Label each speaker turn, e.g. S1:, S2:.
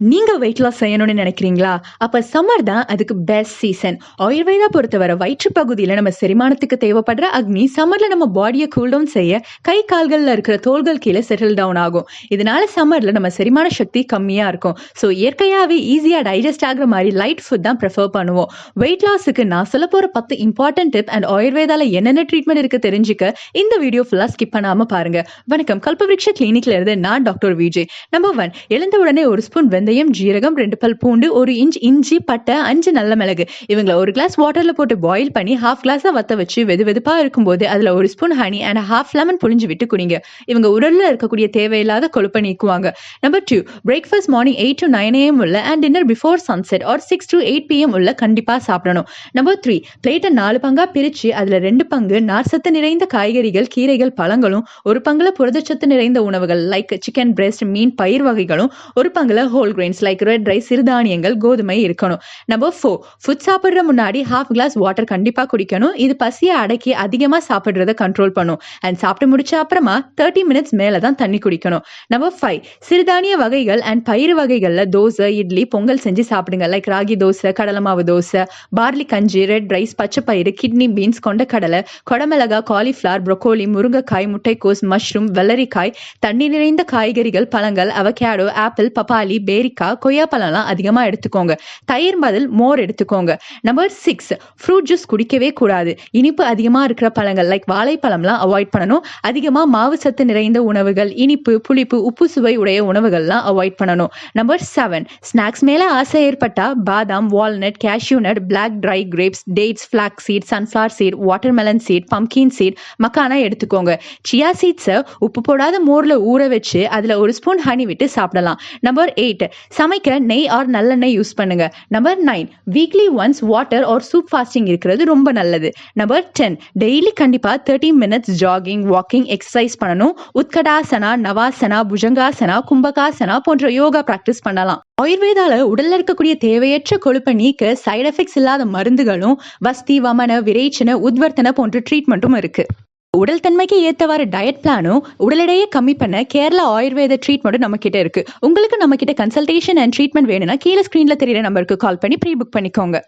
S1: நீங்க weight loss செய்யணும்னு நினைக்கிறீங்களா? அப்ப சம்மர் தான் அதுக்கு பெஸ்ட் சீசன் ஆயுர்வேதா பொறுத்தவரை வயிற்று பகுதியில நம்ம செரிமானத்துக்கு தேவைப்படுற அக்னி சம்மர்ல நம்ம பாடியை கூல் டவுன் செய்ய கை கால்கள்ல இருக்கிற தோள்கள் கீழே செட்டில் டவுன் ஆகும். இதனால சம்மர்ல நம்ம செரிமான சக்தி கம்மியா இருக்கும். ஸோ இயற்கையாவே ஈஸியா டைஜஸ்ட் ஆகுற மாதிரி லைட் ஃபுட் தான் ப்ரிஃபர் பண்ணுவோம். வெயிட் லாஸுக்கு நான் சொல்ல போற பத்து இம்பார்ட்டன்ட் டிப் அண்ட் ஆயுர்வேதால என்னென்ன ட்ரீட்மெண்ட் இருக்கு தெரிஞ்சுக்க இந்த வீடியோ ஃபுல்லா ஸ்கிப் பண்ணாம பாருங்க. வணக்கம். கல்பவிருஷ கிளினிக்ல இருந்து நான் டாக்டர் விஜய். நம்பர் ஒன் எழுந்த உடனே ஒரு ஸ்பூன் வெந்தயம் ஜீரகம் ரெண்டு பல் பூண்டு ஒரு இன்ச் இஞ்சி பட்டை அஞ்சு நல்ல மிளகு. இவங்கள ஒரு கிளாஸ் வாட்டரில் போட்டு பாயில் பண்ணி ஹாஃப் கிளாஸாக வத்த வச்சு வெது வெதுப்பாக இருக்கும்போது அதில் ஒரு spoon honey and half lemon புழிஞ்சு விட்டு குடிங்க. இவங்க உடலில் இருக்கக்கூடிய தேவையில்லாத கொழுப்பை நீக்குவாங்க. Number two breakfast morning eight to nine AM உள்ள and dinner before sunset or six to eight PM உள்ள கண்டிப்பாக சாப்பிடணும். நம்பர் த்ரீ பிளேட்டை நாலு பங்காக பிரித்து அதில் ரெண்டு பங்கு நார்சத்து நிறைந்த காய்கறிகள் கீரைகள் பழங்களும் ஒரு பங்குல புரதச்சத்து நிறைந்த உணவுகள் லைக் சிக்கன் பிரெஸ்ட் மீன் பயிர் வகைகளும் ஒரு பங்குல whole grains like red rice சிறுதானியங்கள் கோதுமை இருக்கணும். நம்பர் ஃபோர் ஃபுட் சாப்பிட்ற முன்னாடி ஹாஃப் கிளாஸ் வாட்டர் கண்டிப்பாக குடிக்கணும். இது பசியை அடக்கி அதிகமா சாப்பிட்றத கண்ட்ரோல் பண்ணும். அண்ட் சாப்பிட்டு முடிச்ச அப்புறமா தேர்ட்டி மினிட்ஸ் மேலே தான் தண்ணி குடிக்கணும். நம்பர் ஃபைவ் சிறுதானிய வகைகள் அண்ட் பயிறு வகைகள்ல தோசை இட்லி பொங்கல் செஞ்சு சாப்பிடுங்க. லைக் ராகி தோசை கடலை மாவு தோசை பார்லி கஞ்சி ரெட் ரைஸ் பச்சை பயிறு கிட்னி பீன்ஸ் கொண்டக்கடலை கொடமிளகா காலிஃப்ளவர் ப்ரொக்கோலி முருங்கைக்காய் முட்டைக்கோஸ் மஷ்ரூம் வெள்ளரிக்காய் தண்ணி நிறைந்த காய்கறிகள் பழங்கள் அவகேடோ ஆப்பிள் பப்பாளி பேரி கத்திரிக்காய் கொய்யாப்பழம்லாம் அதிகமாக எடுத்துக்கோங்க. தயிர் பதில் மோர் எடுத்துக்கோங்க. நம்பர் சிக்ஸ் ஃப்ரூட் ஜூஸ் குடிக்கவே கூடாது. இனிப்பு அதிகமாக இருக்கிற பழங்கள் லைக் வாழைப்பழம்லாம் அவாய்ட் பண்ணணும். அதிகமாக மாவு சத்து நிறைந்த உணவுகள் இனிப்பு புளிப்பு உப்பு சுவை உடைய உணவுகள்லாம் அவாய்ட் பண்ணணும். நம்பர் செவன் ஸ்நாக்ஸ் மேலே ஆசை ஏற்பட்டால் பாதாம் walnut cashew nut black dry grapes dates flax seed sunflower seed watermelon seed pumpkin seed makhana எடுத்துக்கோங்க. சியா சீட்ஸை உப்பு போடாத மோரில் ஊற வச்சு அதில் ஒரு ஸ்பூன் ஹனி விட்டு சாப்பிடலாம். நம்பர் எயிட் சமைக்க நெய் ஆர் நல்லெண்ணெய் யூஸ் பண்ணுங்க. Number nine weekly once water or soup fasting இருக்கிறது ரொம்ப நல்லது. நம்பர் டென் டெய்லி கண்டிப்பா thirty minutes jogging walking exercise பண்ணணும். உத்கடாசனா நவாசனா புஜங்காசனா கும்பகாசனா போன்ற யோகா பிராக்டிஸ் பண்ணலாம். ஆயுர்வேதால உடல்ல இருக்கக்கூடிய தேவையற்ற கொழுப்பை நீக்க சைடு எஃபெக்ட்ஸ் இல்லாத மருந்துகளும் வஸ்தி வமன விரைச்சன உத்வர்த்தன போன்ற ட்ரீட்மெண்ட்டும் இருக்கு. உடல் தன்மைக்கு ஏத்தவாறு டயட் பிளானும் உடல் எடையை கம்மி பண்ண கேரளா ஆயுர்வேத ட்ரீட்மெண்ட்டும் நம்ம கிட்ட இருக்கு. உங்களுக்கு நம்ம கிட்ட கன்சல்டேஷன் அண்ட் ட்ரீட்மெண்ட் வேணும்னா கீழே ஸ்கிரீன்ல தெரியுற நம்பருக்கு கால் பண்ணி ப்ரீ புக் பண்ணிக்கோங்க.